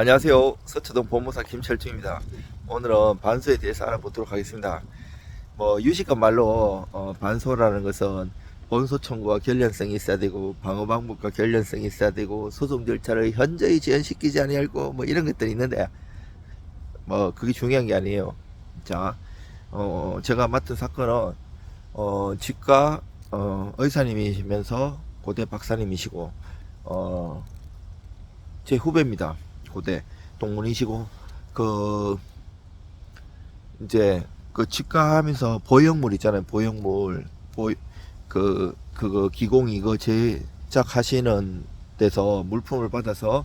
안녕하세요. 서초동 본무사 김철중입니다. 오늘은 반소에 대해서 알아보도록 하겠습니다. 뭐 유식한 말로 어, 반소라는 것은 본소 청구와 결련성이 있어야 되고 방어 방법과 결련성이 있어야 되고 소송 절차를 현저히 지연시키지 아니하고 뭐 이런 것들이 있는데 뭐 그게 중요한 게 아니에요. 자, 어, 제가 맡은 사건은 어, 직과 어, 의사님이시면서 고대 박사님이시고 어, 제 후배입니다. 고대 동문이시고 그 이제 그 치과하면서 보형물 있잖아요. 보형물 보 그 그거 기공 이거 제작하시는 데서 물품을 받아서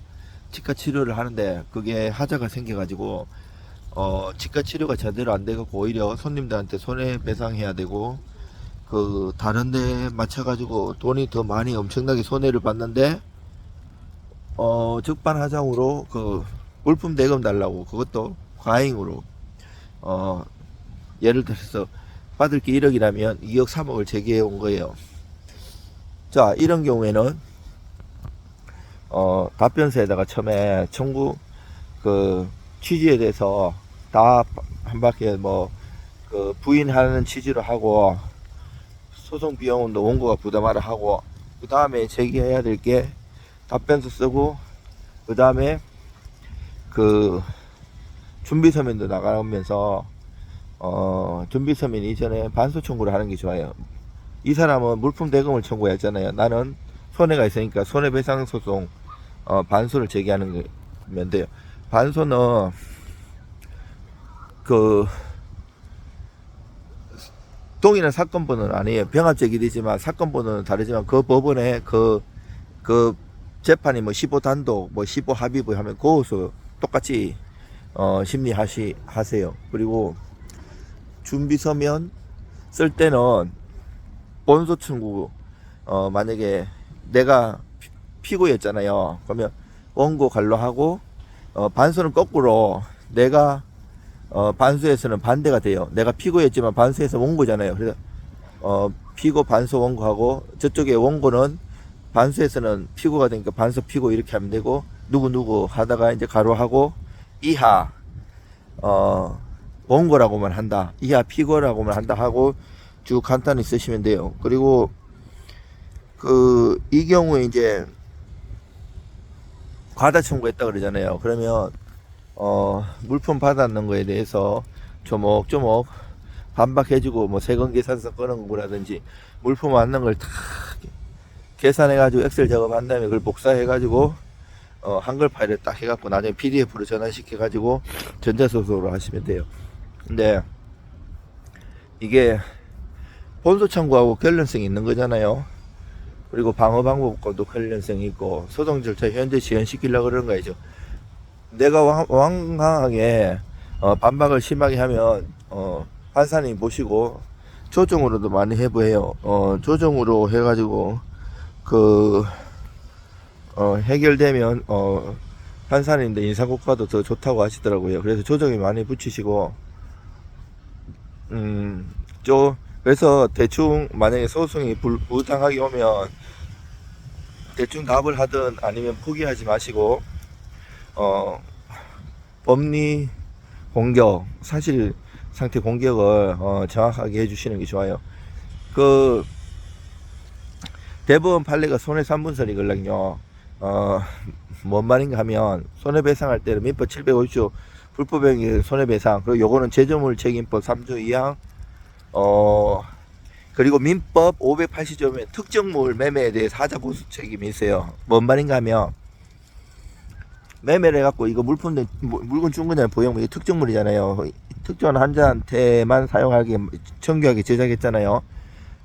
치과 치료를 하는데 그게 하자가 생겨가지고 어 치과 치료가 제대로 안 돼갖고 오히려 손님들한테 손해 배상해야 되고 그 다른데 맞춰가지고 돈이 더 많이 엄청나게 손해를 봤는데 어, 적반하장으로 그 물품 대금 달라고 그것도 과잉으로 어, 예를 들어서 받을 게 1억이라면 2억 3억을 제기해 온 거예요. 자, 이런 경우에는 어, 답변서에다가 처음에 청구 그 취지에 대해서 다 한 바퀴 뭐 그 부인하는 취지로 하고 소송 비용은 원고가 부담하라 하고 그 다음에 제기해야 될게 답변서 쓰고 그 다음에 그 준비 서면도 나가면서 어 준비 서면 이전에 반소 청구를 하는 게 좋아요. 이 사람은 물품 대금을 청구했잖아요. 나는 손해가 있으니까 손해배상 소송 어 반소를 제기하는 거면 돼요. 반소는 그 동일한 사건 번호는 아니에요. 병합 제기되지만 사건 번호는 다르지만 그 법원에 그, 그 재판이 뭐 15단독, 뭐 15합의부 하면 그것서 똑같이 어, 심리하시, 하세요. 그리고 준비 서면 쓸 때는 본소 청구, 어, 만약에 내가 피- 피고였잖아요. 그러면 원고 관로하고, 어, 반소는 거꾸로 내가 어, 반수에서는 반대가 돼요. 내가 피고였지만 반수에서 원고잖아요. 그래서 어, 피고 반수 원고하고 저쪽에 원고는 반수에서는 피고가 되니까 반수 피고 이렇게 하면 되고 누구 누구 하다가 이제 가로하고 이하 어, 원고라고만 한다. 이하 피고라고만 한다 하고 쭉 간단히 쓰시면 돼요. 그리고 그 이 경우에 이제 과다 청구했다 그러잖아요. 그러면 어, 물품 받았는 거에 대해서 조목조목 반박해주고 뭐 세금 계산서 꺼는 거라든지 물품 왔는 걸다 계산해가지고 엑셀 작업한 다음에 그걸 복사해가지고 어, 한글 파일에 딱 해갖고 나중에 PDF로 전환시켜가지고 전자소설로 하시면 돼요. 근데 이게 본소 청구하고 결련성이 있는 거잖아요. 그리고 방어 방법과도 결련성이 있고 소송 절차 현재 지연시키려고 그러는 거죠. 내가 왕, 왕강하게 어, 반박을 심하게 하면 어, 판사님 보시고 조정으로도 많이 해부해요. 어, 조정으로 해가지고 그 어, 해결되면 어, 판사님들 인사고과도 더 좋다고 하시더라고요. 그래서 조정이 많이 붙이시고 음, 저 그래서 대충 만약에 소송이 불, 부당하게 오면 대충 답을 하든 아니면 포기하지 마시고 어, 법리 공격, 사실 상태 공격을 어, 정확하게 해주시는 게 좋아요. 그 대법원 판례가 손해삼분설이 걸랑요. 어, 뭔 말인가 하면 손해배상할 때는 민법 750조 불법행위 손해배상 그리고 요거는 제조물 책임법 3조 2항 어 그리고 민법 580조면 특정물 매매에 대해서 하자 고수 책임이 있어요. 뭔 말인가 하면 매매를 해갖고 이거 물품 등 물건 준 거잖아요 보형 이게 특정물이잖아요 특정한 환자한테만 사용하게 정교하게 제작했잖아요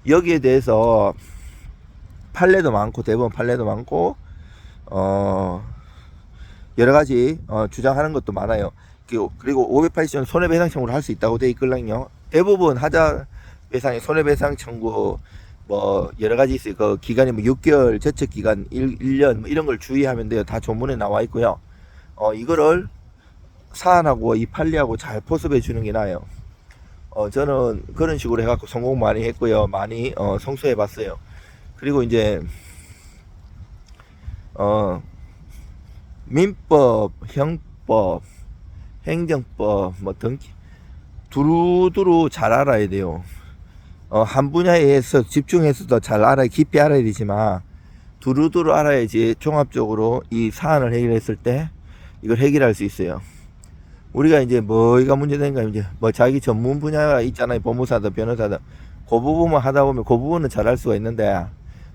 여기에 대해서 판례도 많고 대법원 판례도 많고 어 여러 가지 어, 주장하는 것도 많아요 그리고- 그리고 580조 손해배상 청구를 할 수 있다고 돼 있걸랑요 대부분 하자 배상에 손해배상 청구 뭐 여러 가지 있어요. 그 기간이 뭐 6개월 제척 기간 1, 1년 뭐 이런 걸 주의하면 돼요. 다 조문에 나와 있고요. 어 이거를 사안하고 이 판례하고 잘 포섭해 주는 게 나아요. 어 저는 그런 식으로 해갖고 성공 많이 했고요. 많이 어 성수해 봤어요. 그리고 이제 어 민법, 형법, 행정법 뭐 등 두루두루 잘 알아야 돼요. 어, 한 분야에서 집중해서도 잘 알아야 깊이 알아야 되지만 두루두루 알아야지 종합적으로 이 사안을 해결했을 때 이걸 해결할 수 있어요. 우리가 이제 뭐가 문제된가 이제 뭐 자기 전문 분야가 있잖아요. 법무사든 변호사든 그 부분만 하다 보면 그 부분은 잘할 수가 있는데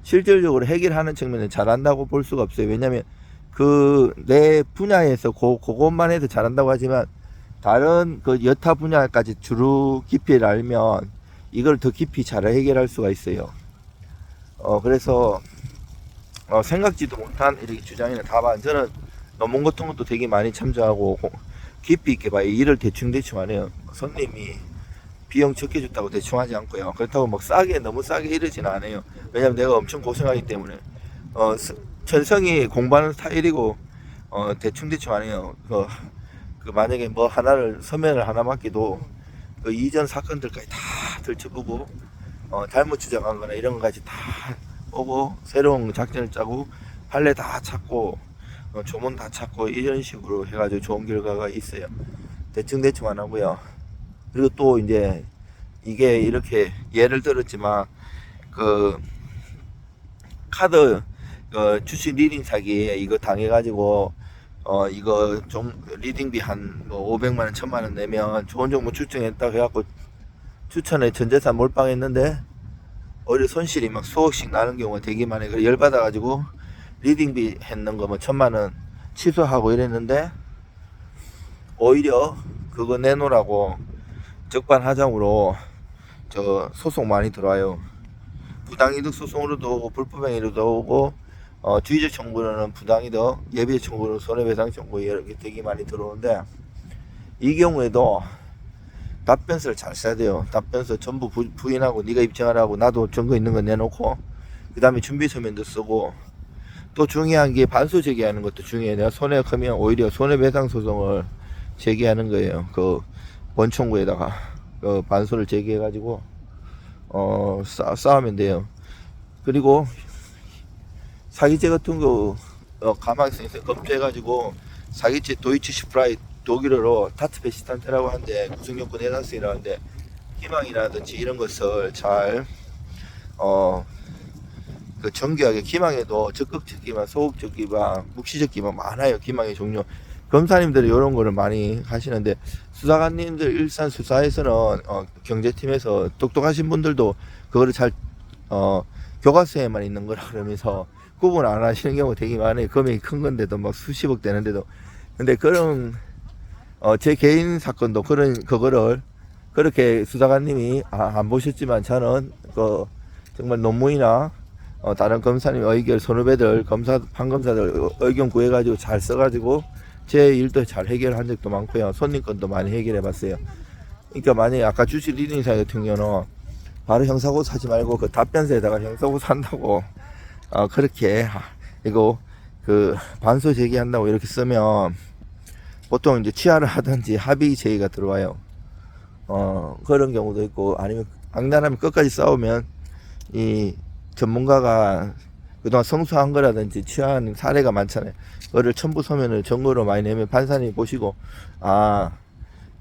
실질적으로 해결하는 측면은 잘한다고 볼 수가 없어요. 왜냐하면 그 내 분야에서 그 그것만 해도 잘한다고 하지만 다른 그 여타 분야까지 주로 깊이를 알면 이걸 더 깊이 잘 해결할 수가 있어요. 어 그래서 어, 생각지도 못한 이렇게 주장이나 답안 저는 논문 같은 것도 되게 많이 참조하고 고- 깊이 있게 봐요. 일을 대충 대충 안 해요. 손님이 비용 적게 줬다고 대충 하지 않고요. 그렇다고 막 싸게 너무 싸게 이러지는 않아요. 왜냐면 내가 엄청 고생하기 때문에 어, 스- 천성이 공부하는 스타일이고 어, 대충 대충 안 해요. 그, 그 만약에 뭐 하나를 서면을 하나 맡기도 그 이전 사건들까지 다 들춰보고 어, 잘못 주장한 거나 이런 거까지 다 보고 새로운 작전을 짜고 판례 다 찾고 어, 조문 다 찾고 이런 식으로 해가지고 좋은 결과가 있어요. 대충 대충 안 하고요. 그리고 또 이제 이게 이렇게 예를 들었지만 그 카드 어, 주식 리딩 사기 이거 당해가지고 어 이거 좀 리딩비 한 뭐 500만 원, 1000만 원 내면 좋은 종목 추천했다 해갖고 추천에 전재산 몰빵했는데 오히려 손실이 막 수억씩 나는 경우가 되게 많아요. 그래 열받아가지고 리딩비 했는 거뭐 천만 원 취소하고 이랬는데 오히려 그거 내놓으라고 적반하장으로 저 소송 많이 들어와요. 부당이득 소송으로도 불법행위로도 오고 어, 주의적 청구로는 부당이득, 예비적 청구로 손해배상 청구 이렇게 되게 많이 들어오는데 이 경우에도 답변서를 잘 써야 돼요. 답변서 전부 부, 부인하고 네가 입증하라고 나도 증거 있는 거 내놓고 그 다음에 준비 서면도 쓰고 또 중요한 게 반소 제기하는 것도 중요해요. 내가 손해가 크면 오히려 손해배상 소송을 제기하는 거예요. 그 원청구에다가 그 반소를 제기해 가지고 어 싸, 싸우면 돼요. 그리고 사기죄 같은 거 어, 가망성에서 검토해 가지고 사기죄 도이치 슈프라이 독일어로 타트 베시탄테라고 하는데 구성요건 해당성이라고 하는데 희망이라든지 이런 것을 잘 어, 그 정교하게 기망에도 적극적 기망, 소극적 기망, 묵시적 기망 많아요. 기망의 종류. 검사님들이 이런 거를 많이 하시는데 수사관님들 일산 수사에서는 어, 경제팀에서 똑똑하신 분들도 그거를 잘 어, 교과서에만 있는 거라 그러면서 구분 안 하시는 경우가 되게 많아요. 금액이 큰 건데도 막 수십억 되는데도. 근데 그런 어, 제 개인 사건도 그런 그거를 그렇게 수사관님이 아, 안 보셨지만 저는 그 정말 논문이나 어, 다른 검사님 의견 선후배들 검사 판검사들 의견 구해가지고 잘 써가지고 제 일도 잘 해결한 적도 많고요 손님 건도 많이 해결해 봤어요. 그러니까 만약에 아까 주식 리딩사 같은 경우는 바로 형사고소 하지 말고 그 답변서에다가 형사고소 한다고 어, 그렇게 아, 이거 그 반소 제기한다고 이렇게 쓰면 보통 이제 취하를 하든지 합의 제의가 들어와요. 어 그런 경우도 있고 아니면 악랄하면 끝까지 싸우면 이 전문가가 그동안 성수한 거라든지 취한 사례가 많잖아요. 그거를 첨부 서면을 정보로 많이 내면 판사님 보시고 아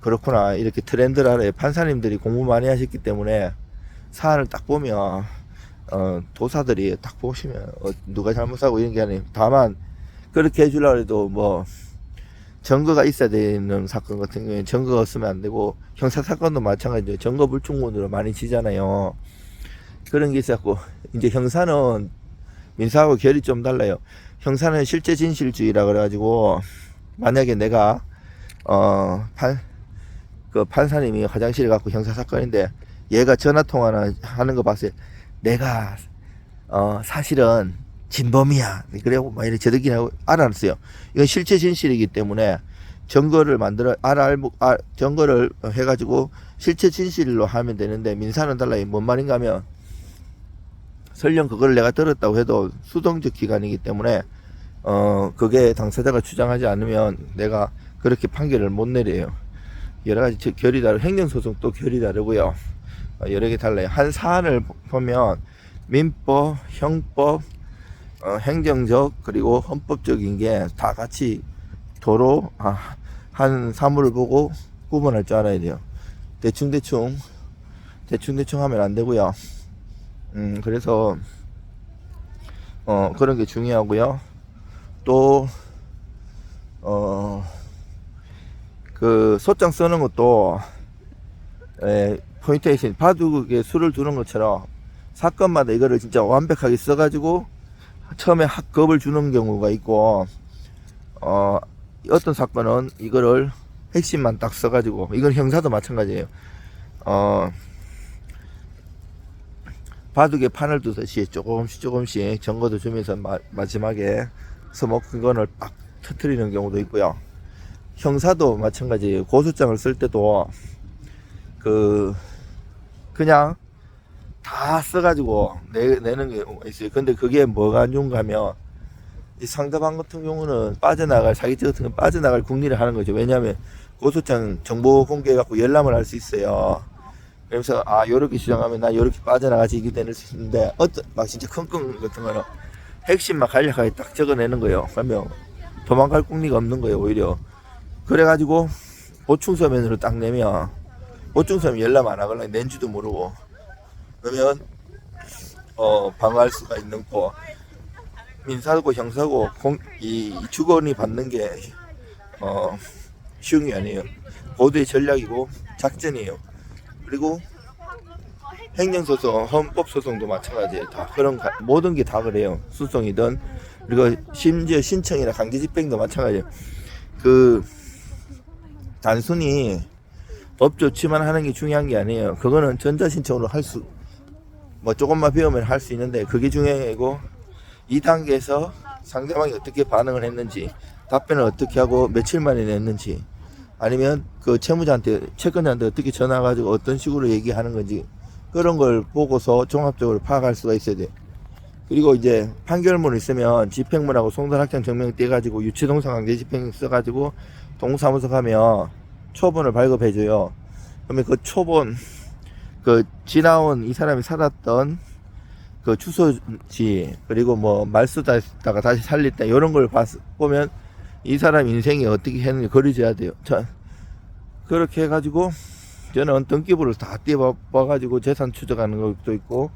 그렇구나 이렇게 트렌드를 알아요. 판사님들이 공부 많이 하셨기 때문에 사안을 딱 보면 어, 도사들이 딱 보시면 어, 누가 잘못하고 이런 게 아니에요. 다만 그렇게 해주려고 해도 뭐 증거가 있어야 되는 사건 같은 경우에 증거가 없으면 안 되고 형사 사건도 마찬가지예요. 증거 불충분으로 많이 지잖아요. 그런 게 있었고 이제 형사는 민사하고 결이 좀 달라요. 형사는 실제 진실주의라 그래가지고 만약에 내가 어 판 그 판사님이 화장실에 갖고 형사 사건인데 얘가 전화 통화나 하는 거 봤어요. 내가 어 사실은 진범이야. 그래고 막 이렇게 저들끼리 하고 알아냈어요. 이건 실체 진실이기 때문에 증거를 만들어 알아 알고 아, 증거를 해가지고 실체 진실로 하면 되는데 민사는 달라요. 뭔 말인가 하면 설령 그걸 내가 들었다고 해도 수동적 기간이기 때문에 어 그게 당사자가 주장하지 않으면 내가 그렇게 판결을 못 내려요. 여러 가지 저- 결이 다르 행정소송 또 결이 다르고요. 어, 여러 개 달라요. 한 사안을 보면 민법, 형법, 어, 행정적 그리고 헌법적인 게 다 같이 도로 아, 한 사물을 보고 구분할 줄 알아야 돼요. 대충 대충 대충 대충 하면 안 되고요. 음 그래서 어 그런 게 중요하고요. 또 어 그 소장 쓰는 것도 에, 포인트에 있으니 바둑에 수를 두는 것처럼 사건마다 이거를 진짜 완벽하게 써가지고 처음에 합급을 주는 경우가 있고 어 어떤 사건은 이거를 핵심만 딱 써가지고 이건 형사도 마찬가지예요. 어 바둑에 판을 두듯이 조금씩 조금씩 정거도 주면서 마, 마지막에 서먹근건을 빡 터트리는 경우도 있고요. 형사도 마찬가지예요. 고소장을 쓸 때도 그 그냥 다 써가지고 내, 내는 경우가 있어요. 근데 그게 뭐가 안 좋은가 하면 이 상대방 같은 경우는 빠져나갈 사기죄 같은 건 빠져나갈 궁리를 하는 거죠. 왜냐하면 고소장 정보 공개해갖고 열람을 할 수 있어요. 그래서 아 요렇게 주장하면 나 요렇게 빠져나가지 이게 되는 수 있는데 어떤 막 진짜 큰건 같은 거는 핵심 막 간략하게 딱 적어내는 거예요. 그러면 도망갈 궁리가 없는 거예요. 오히려 그래가지고 보충서면으로 딱 내면 보충서면 열람 안 하거나 낸지도 모르고 그러면 어 방어할 수가 있는 거 민사고 형사고 공, 이 주거니 받는 게 어, 쉬운 게 아니에요. 고도의 전략이고 작전이에요. 그리고 행정소송, 헌법소송도 마찬가지예요. 다 그런 가- 모든 게 다 그래요.诉讼이든 그리고 심지어 신청이나 강제집행도 마찬가지예요. 그 단순히 법 조치만 하는 게 중요한 게 아니에요. 그거는 전자신청으로 할 수, 뭐 조금만 배우면 할 수 있는데 그게 중요하고 이 단계에서 상대방이 어떻게 반응을 했는지 답변을 어떻게 하고 며칠 만에 냈는지 아니면 그 채무자한테 채권자한테 어떻게 전화 가지고 어떤 식으로 얘기하는 건지 그런 걸 보고서 종합적으로 파악할 수가 있어야 돼. 그리고 이제 판결문 있으면 집행문하고 송달학생 증명 떼가지고 유치동사 강제 집행 써가지고 동사무소 가면 초본을 발급해줘요. 그러면 그 초본 그 지나온 이 사람이 살았던 그 주소지 그리고 뭐 말수다 했다가 다시 살릴 때 이런 걸 봤, 보면 이 사람 인생이 어떻게 했는지 그려져야 돼요. 자, 그렇게 해가지고 저는 등기부를 다 띄워봐가지고 재산 추적하는 것도 있고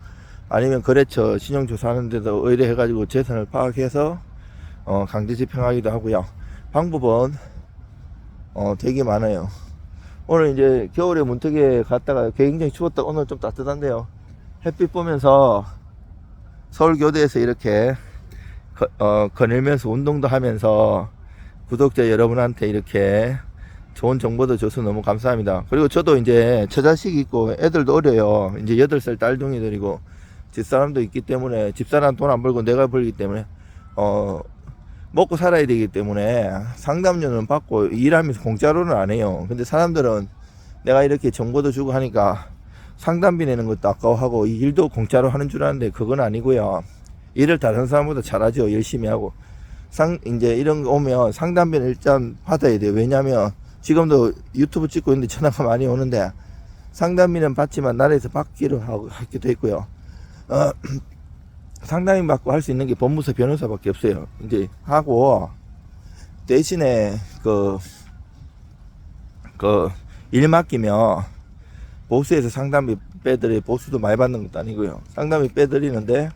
아니면 거래처 신용조사하는 데도 의뢰해가지고 재산을 파악해서 어, 강제 집행하기도 하고요. 방법은 어, 되게 많아요. 오늘 이제 겨울에 문턱에 갔다가 굉장히 추웠다 오늘 좀 따뜻한데요. 햇빛 보면서 서울교대에서 이렇게 거, 어, 거닐면서 운동도 하면서 구독자 여러분한테 이렇게 좋은 정보도 줘서 너무 감사합니다. 그리고 저도 이제 처자식 있고 애들도 어려요. 이제 8살 딸둥이들이고 집사람도 있기 때문에 집사람 돈 안 벌고 내가 벌기 때문에 어 먹고 살아야 되기 때문에 상담료는 받고 일하면서 공짜로는 안 해요. 근데 사람들은 내가 이렇게 정보도 주고 하니까 상담비 내는 것도 아까워하고 이 일도 공짜로 하는 줄 아는데 그건 아니고요. 일을 다른 사람보다 잘하죠. 열심히 하고. 상, 이제 이런 거 오면 상담비는 일단 받아야 돼요. 왜냐면 지금도 유튜브 찍고 있는데 전화가 많이 오는데 상담비는 받지만 나라에서 받기로 하고, 하기도 했고요. 어, 상담비 받고 할 수 있는 게 법무사 변호사밖에 없어요. 이제 하고 대신에 그, 그, 일 맡기면 보수에서 상담비 빼드리 보수도 많이 받는 것도 아니고요. 상담비 빼드리는데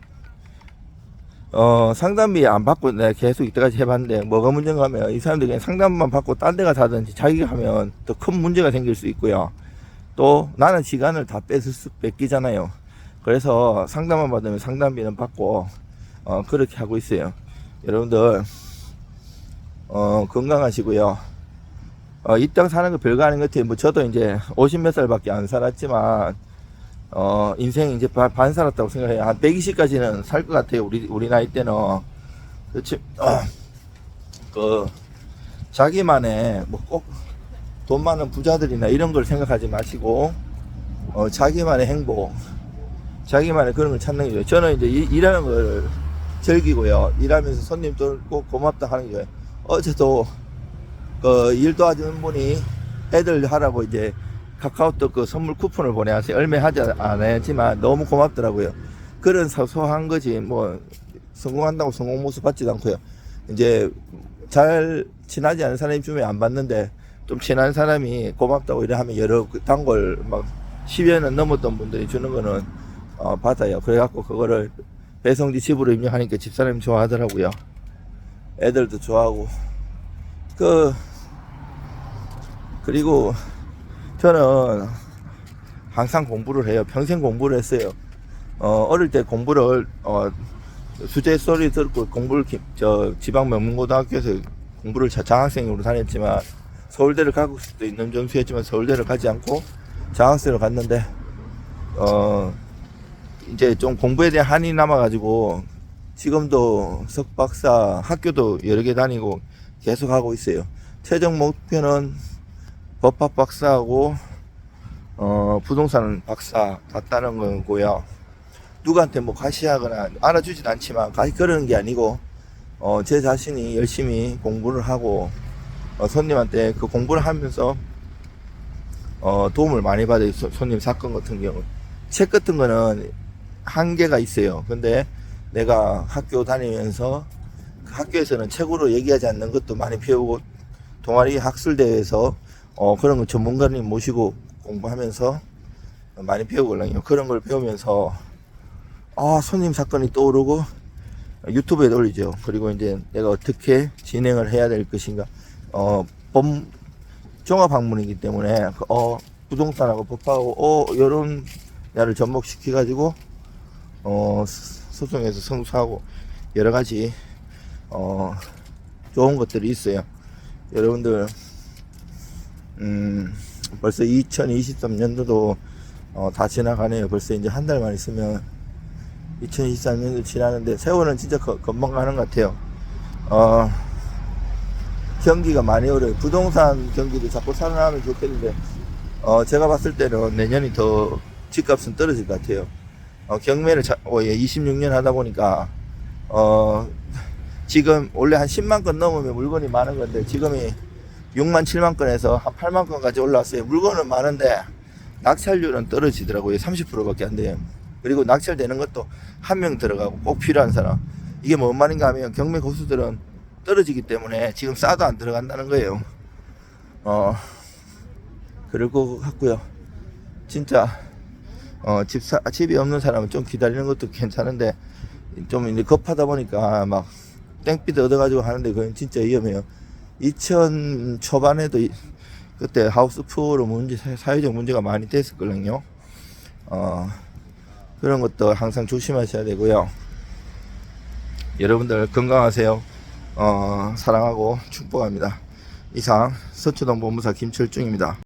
어 상담비 안 받고 내가 계속 이때까지 해봤는데 뭐가 문제가 하면 이 사람들이 그냥 상담만 받고 딴 데 가서 하든지 자기가 하면 더 큰 문제가 생길 수 있고요. 또 나는 시간을 다 뺏을 수 뺏기잖아요. 그래서 상담만 받으면 상담비는 받고 어 그렇게 하고 있어요. 여러분들 어 건강하시고요. 어, 이 땅 사는 거 별거 아닌 것 같아요. 뭐 저도 이제 50 몇 살밖에 안 살았지만 어, 인생 이제 반, 반 살았다고 생각해요. 한 120까지는 살 것 같아요. 우리, 우리 나이 때는. 그렇지, 어, 그, 자기만의, 뭐 꼭, 돈 많은 부자들이나 이런 걸 생각하지 마시고, 어, 자기만의 행복, 자기만의 그런 걸 찾는 거죠. 저는 이제 일, 일하는 걸 즐기고요. 일하면서 손님들 꼭 고맙다 하는 거예요. 어제도, 그, 일 도와주는 분이 애들 하라고 이제 카카오톡 그 선물 쿠폰을 보내왔어요. 얼마 하지 않았지만 너무 고맙더라고요. 그런 사소한 거지 뭐 성공한다고 성공 모습 받지도 않고요. 이제 잘 친하지 않은 사람이 주면 안 받는데 좀 친한 사람이 고맙다고 이래 하면 여러 그 단골 막 10여년 넘었던 분들이 주는 거는 어, 받아요. 그래갖고 그거를 배송지 집으로 입력하니까 집사람이 좋아하더라고요. 애들도 좋아하고 그 그리고 저는 항상 공부를 해요. 평생 공부를 했어요. 어, 어릴 때 공부를 어, 수제 소리 듣고 공부를 기- 저 지방 명문고등학교에서 공부를 자- 장학생으로 다녔지만 서울대를 가고 싶도 있는 점수였지만 서울대를 가지 않고 장학생으로 갔는데 어 이제 좀 공부에 대한 한이 남아가지고 지금도 석박사 학교도 여러 개 다니고 계속 하고 있어요. 최종 목표는 법학 박사하고 어 부동산 박사 같다는 거고요. 누구한테 뭐 과시하거나 알아주진 않지만 가 그러는 게 아니고 어, 제 자신이 열심히 공부를 하고 어, 손님한테 그 공부를 하면서 어, 도움을 많이 받아요. 소- 손님 사건 같은 경우 책 같은 거는 한계가 있어요. 근데 내가 학교 다니면서 그 학교에서는 책으로 얘기하지 않는 것도 많이 배우고 동아리 학술대회에서 어, 그런 거 전문가님 모시고 공부하면서 많이 배우거든요. 그런 걸 배우면서 아 손님 사건이 떠오르고 유튜브에 올리죠. 그리고 이제 내가 어떻게 진행을 해야 될 것인가. 어, 범 종합 학문이기 때문에 그, 어 부동산하고 법하고 어 이런 야를 접목시켜 가지고 어 스- 소송에서 승소하고 여러 가지 어 좋은 것들이 있어요. 여러분들 음 벌써 2023년도도 어, 다 지나가네요. 벌써 이제 한 달만 있으면 2023년도 지나는데 세월은 진짜 거- 금방 가는 것 같아요. 어, 경기가 많이 어려요. 부동산 경기도 자꾸 살아나면 좋겠는데, 어, 제가 봤을 때는 내년이 더 집값은 떨어질 것 같아요. 어, 경매를 자, 어, 예, 26년 하다 보니까, 어, 지금 원래 한 10만 건 넘으면 물건이 많은 건데, 지금이 6만 7만 건에서 한 8만 건까지 올라왔어요. 물건은 많은데, 낙찰률은 떨어지더라고요. 30%밖에 안 돼요. 그리고 낙찰되는 것도 한 명 들어가고 꼭 필요한 사람. 이게 뭔 말인가 하면 경매 고수들은 떨어지기 때문에 지금 싸도 안 들어간다는 거예요. 어, 그럴 것 같고요. 진짜, 어, 집 사, 집이 없는 사람은 좀 기다리는 것도 괜찮은데, 좀 이제 급하다 보니까 막 땡빛 얻어가지고 하는데 그건 진짜 위험해요. 2000 초반에도 이- 그때 하우스 푸어로 문제, 사회적 문제가 많이 됐었거든요. 어, 그런 것도 항상 조심하셔야 되고요. 여러분들 건강하세요. 어, 사랑하고 축복합니다. 이상 서초동 본부사 김철중입니다.